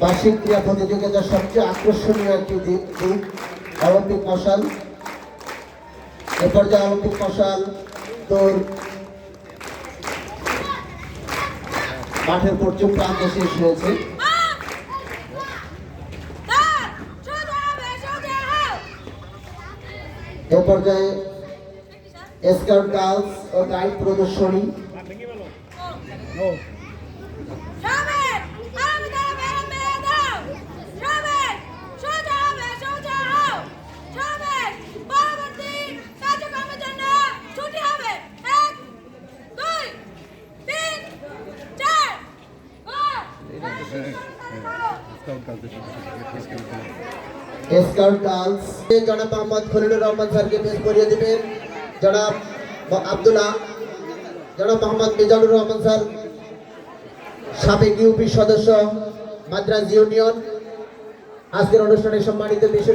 বার্ষিক ক্রীড়া প্রতিযোগিতার সবচেয়ে আকর্ষণীয় একটি দিক অলিম্পিক মশাল। এ পর্যায়ে অলিম্পিক মশাল তোর মাঠের পশ্চিম প্রান্তে শেষ হয়েছে। এ পর্যায়ে স্কাউট গার্লস ও গাইড প্রদর্শনী। স্কাউট গার্লস জনাব মোহাম্মদ খলিলুর রহমান স্যারকে পেশ করিয়ে দিবেন। জনাব আব্দুল্লাহ, জনাব মোহাম্মদ মিজানুর রহমান স্যার, সাবেক ইউপি সদস্য, মাদ্রাজ ইউনিয়ন। আজকের অনুষ্ঠানে সম্মানিত বিশেষ